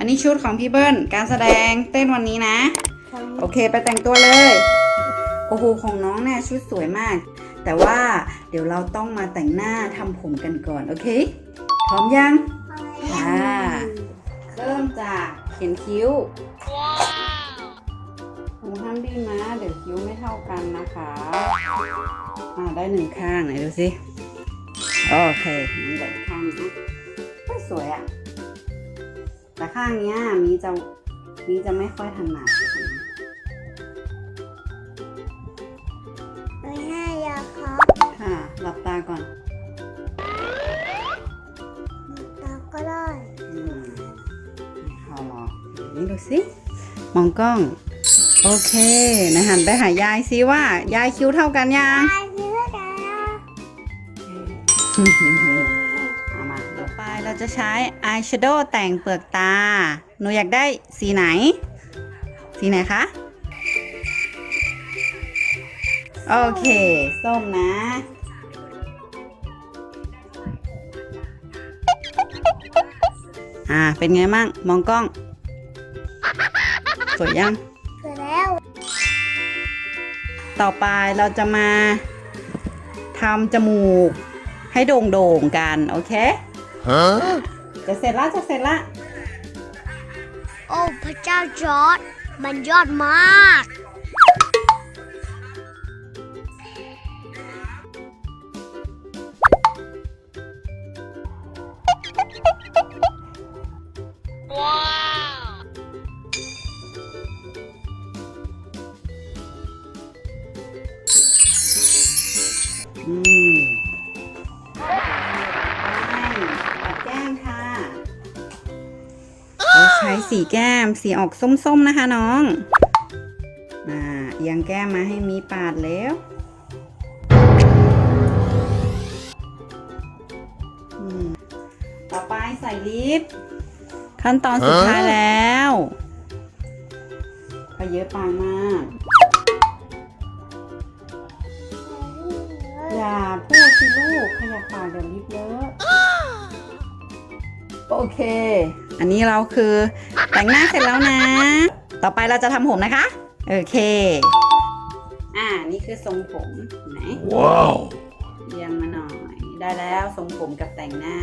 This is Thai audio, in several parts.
อันนี้ชุดของพี่เบิ้ลการแสดงเต้นวันนี้นะ โอเคไปแต่งตัวเลยโอ้โหของน้องเนี่ยชุดสวยมาก แต่ว่าเดี๋ยวเราต้องมาแต่งหน้าทำผมกันก่อนโอเคพร้อมยังค่ะเริ่มจากเขียนคิ้วหนูห้ามดิ้นนะเดี๋ยวคิ้วไม่เท่ากันนะคะอ่าได้หนึ่งข้างไหนดูสิโอเคนี่เหลืออีกข้างนะไม่สวยอะ่ะ แต่ข้างเนี้ยมีจะมีจะไม่ค่อยถนัดไม่ให้ยาครับค่ะ หลับตาก่อนตาก็ได้อืมไม่เข้าหรอกนี่ดูสิ มองกล้อง โอเคนะหันไปหายายซิว่า ยายคิ้วเท่ากันยังตายเยอะแล้วเอา จะใช้อายแชโดว์แต่งเปลือกตา หนูอยากได้สีไหน สีไหนคะ โอเค ส้มนะ อ่า เป็นไงมั่ง มองกล้อง สวยยังเสร็จแล้ว ต่อไปเราจะมาทำจมูกให้โด่งๆกัน โอเค Huh? จะเสร็จละจะเสร็จละโอ้พระเจ้าจอร์ดมันยอดมากอืม สีแก้ม สีออกส้มๆนะคะน้องอ่าเอียงแก้มมาให้มีปาดแล้วต่อไปใส่ลิป ขั้นตอนสุดท้ายแล้วก็เยอะไปมาก อย่าพูดสิลูกขยับปากเดี๋ยวลิฟต์เลอะโอเค อันนี้เราคือแต่งหน้าเสร็จแล้วนะ ต่อไปเราจะทำผมนะคะ โอเค อ่า นี่คือทรงผมไหน Wow. เอียงมาหน่อย ได้แล้วทรงผมกับแต่งหน้า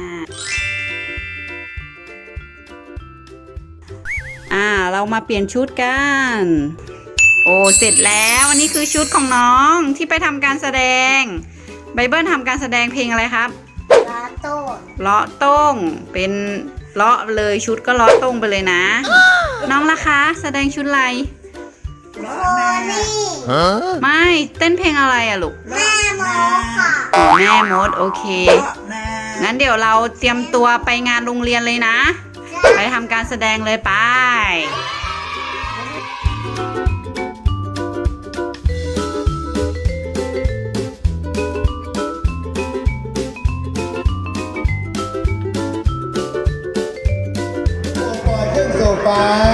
อ่า เรามาเปลี่ยนชุดกัน โอ้ เสร็จแล้วอันนี้คือชุดของน้องที่ไปทำการแสดง ไบเบิลทำการแสดงเพลงอะไรครับ ลาโต้เลาะต้งเป็น เลาะเลยชุดก็เลาะต้งไปเลยนะ น้องล่ะคะ แสดงชุดอะไรโคนี่ Huh? ไม่เต้นเพลงอะไรอะลูกแม่โมค่ะอ๋อแม่มดโอเค งั้นเดี๋ยวเราเตรียมตัวไปงานโรงเรียนเลยนะ ไปทำการแสดงเลยไป Bye.